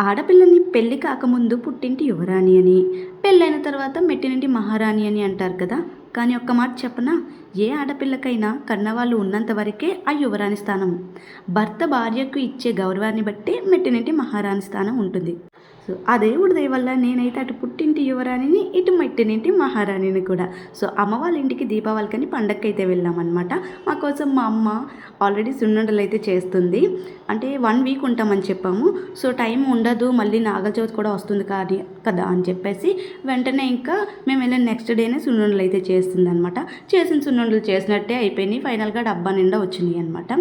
ఆడపిల్లని పెళ్ళి కాకముందు పుట్టింటి యువరాణి అని. పెళ్ళైన తర్వాత మెట్టినింటి మహారాణి అని అంటారు కదా. కానీ ఒక్క మాట చెప్పనా? ఏ ఆడపిల్లకైనా కన్నవాళ్ళు ఉన్నంత వరకే ఆ యువరాణి స్థానం. భర్త భార్యకు ఇచ్చే గౌరవాన్ని బట్టి మెట్టినింటి మహారాణి స్థానం ఉంటుంది. సో ఆ దేవుడి దయ వల్ల నేనైతే అటు పుట్టింటి యువరాణిని ఇటు మెట్టినింటి మహారాణిని కూడా. సో అమ్మ వాళ్ళ ఇంటికి దీపావళికని పండగకి అయితే వెళ్ళామన్నమాట. మా కోసం మా అమ్మ ఆల్రెడీ సున్నుండలు అయితే చేస్తుంది. అంటే వన్ వీక్ ఉంటామని చెప్పాము. సో టైం ఉండదు మళ్ళీ నాగచవితి కూడా వస్తుంది కానీ కదా అని చెప్పేసి వెంటనే ఇంకా మేము వెళ్ళిన నెక్స్ట్ డేనే సున్నుండలు అయితే చేస్తుంది అనమాట చేసిన సున్నుండలు చేసినట్టే అయిపోయినాయి. ఫైనల్గా డబ్బా నిండా వచ్చినాయి అనమాట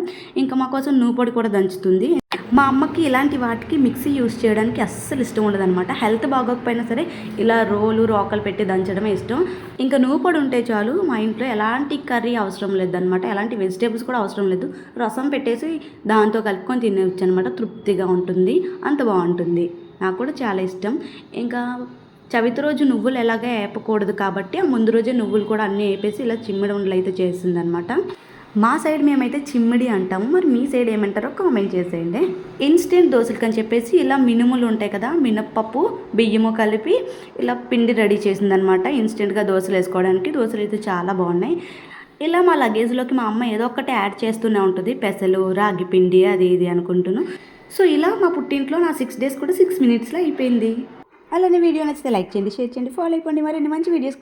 ఇంకా మా కోసం నూపొడి కూడా దంచుతుంది. మా అమ్మకి ఇలాంటి వాటికి మిక్సీ యూస్ చేయడానికి అస్సలు ఇష్టం ఉండదు అనమాట హెల్త్ బాగోకపోయినా సరే ఇలా రోలు రోకలు పెట్టి దంచడమే ఇష్టం. ఇంకా పొడి ఉంటే చాలు మా ఇంట్లో ఎలాంటి కర్రీ అవసరం లేదనమాట ఎలాంటి వెజిటేబుల్స్ కూడా అవసరం లేదు. రసం పెట్టేసి దాంతో కలుపుకొని తినేవచ్చు అనమాట తృప్తిగా ఉంటుంది. అంత బాగుంటుంది. నాకు కూడా చాలా ఇష్టం. ఇంకా చవితి రోజు నువ్వులు ఎలాగే వేపకూడదు కాబట్టి ఆ ముందు రోజే నువ్వులు కూడా అన్నీ వేపేసి ఇలా చిమ్మిడి ఉండలు అయితే చేసిందనమాట మా సైడ్ మేమైతే చిమ్మిడి అంటాము. మరి మీ సైడ్ ఏమంటారో కామెంట్ చేసేయండి. ఇన్స్టెంట్ దోశలకు అని చెప్పేసి ఇలా మినుములు ఉంటాయి కదా మినప్పప్పు బియ్యము కలిపి ఇలా పిండి రెడీ చేసిందనమాట ఇన్స్టెంట్గా దోశలు వేసుకోవడానికి. దోశలు అయితే చాలా బాగున్నాయి. ఇలా మా లగేజ్లోకి మా అమ్మ ఏదో ఒకటి యాడ్ చేస్తూనే ఉంటుంది. పెసలు రాగి పిండి అది ఇది అనుకుంటున్నాను సో ఇలా మా పుట్టింట్లో నా సిక్స్ డేస్ కూడా సిక్స్ మినిట్స్లో అయిపోయింది. అలానే వీడియో నచ్చితే లైక్ చేయండి షేర్ చేయండి ఫాలో అయిపోండి. మరిన్ని మంచి వీడియోస్